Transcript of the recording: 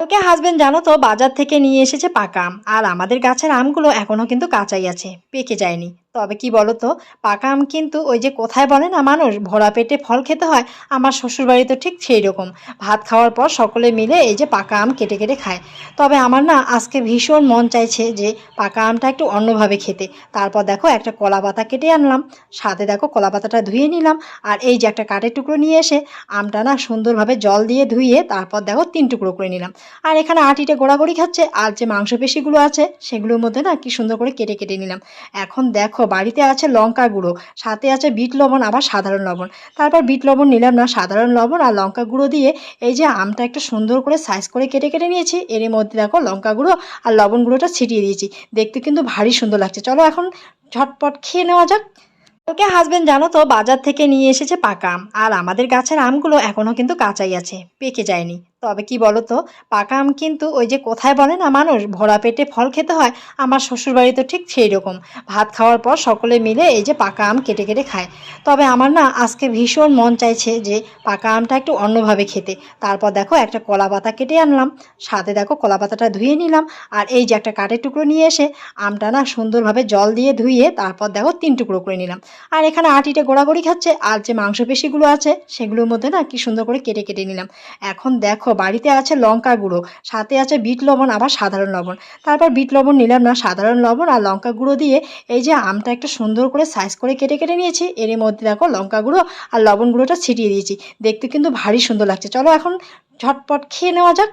ওকে husband জানো তো বাজার থেকে নিয়ে এসেছে পাকা আম। আর আমাদের গাছের আমগুলো এখনও কিন্তু কাঁচাই আছে, পেকে যায়নি। তবে কি বলো তো পাকা আম কিন্তু ওই যে কোথায় বলে না মানুষ? ভরা পেটে ফল খেতে হয়। আমার শ্বশুরবাড়ি তো ঠিক সেই রকম ভাত খাওয়ার পর সকলে মিলে এই যে পাকা আম কেটে কেটে খায়। তবে আমার না আজকে ভীষণ মন চাইছে যে পাকা আমটা একটু অন্যভাবে খেতে। তারপর দেখো একটা কলা পাতা কেটে আনলাম। সাথে দেখো কলা পাতাটা ধুয়ে নিলাম। আর এই যে একটা কাঠের টুকরো নিয়ে এসে আমটা না সুন্দরভাবে জল দিয়ে ধুয়ে তারপর দেখো তিন টুকরো করে নিলাম। আর এখানে আটিটা গোড়াগড়ি খাচ্ছে। আর যে মাংসপেশিগুলো আছে, সেগুলোর মধ্যে না কি সুন্দর করে কেটে কেটে নিলাম। এখন দেখো বাড়িতে আছে লঙ্কা গুঁড়ো, সাথে আছে বিট লবণ, আবার সাধারণ লবণ। তারপর বিট লবণ নিলাম না, সাধারণ লবণ আর লঙ্কা গুঁড়ো দিয়ে এই যে আমটা একটু সুন্দর করে সাইজ করে কেটে কেটে নিয়েছি, এর মধ্যে দেখো লঙ্কা গুঁড়ো আর লবণ গুঁড়োটা ছিটিয়ে দিয়েছি। দেখতে কিন্তু ভারী সুন্দর লাগছে। চলো এখন ঝটপট খেয়ে নেওয়া যাক। ওকে হাজবেন্ড জানো তো বাজার থেকে নিয়ে এসেছে পাকা আম, আর আমাদের গাছের আমগুলো এখনও কিন্তু কাঁচাই আছে, পেকে যায়নি। তবে কি বলো তো পাকা আম কিন্তু ওই যে কোথায় বলে না মানুষ? ভরা পেটে ফল খেতে হয়। আমার শ্বশুরবাড়ি তো ঠিক সেই রকম ভাত খাওয়ার পর সকলে মিলে এই যে পাকা আম কেটে কেটে খায়। তবে আমার না আজকে ভীষণ মন চাইছে যে পাকা আমটা একটু অন্যভাবে খেতে। তারপর দেখো একটা কলা পাতা কেটে আনলাম। সাথে দেখো কলা পাতাটা ধুয়ে নিলাম। আর এই যে একটা কাঠের টুকরো নিয়ে এসে আমটা না সুন্দরভাবে জল দিয়ে ধুয়ে তারপর দেখো তিন টুকরো করে নিলাম। আর এখানে আটিটা গোড়াগড়ি খাচ্ছে। আর যে মাংসপেশিগুলো আছে, সেগুলোর মধ্যে না কি সুন্দর করে কেটে কেটে নিলাম। এখন দেখো, বাড়িতে আছে লঙ্কা গুঁড়ো, সাথে আছে বিট লবণ, আবার সাধারণ লবণ। তারপর বিট লবণ নিলাম না, সাধারণ লবণ আর লঙ্কা গুঁড়ো দিয়ে এই যে আমটা একটা সুন্দর করে সাইজ করে কেটে কেটে নিয়েছি। এর মধ্যে দেখো লঙ্কা গুঁড়ো আর লবণ গুঁড়োটা ছিটিয়ে দিয়েছি। দেখতে কিন্তু ভারী সুন্দর লাগছে। চলো এখন ঝটপট খেয়ে নেওয়া যাক।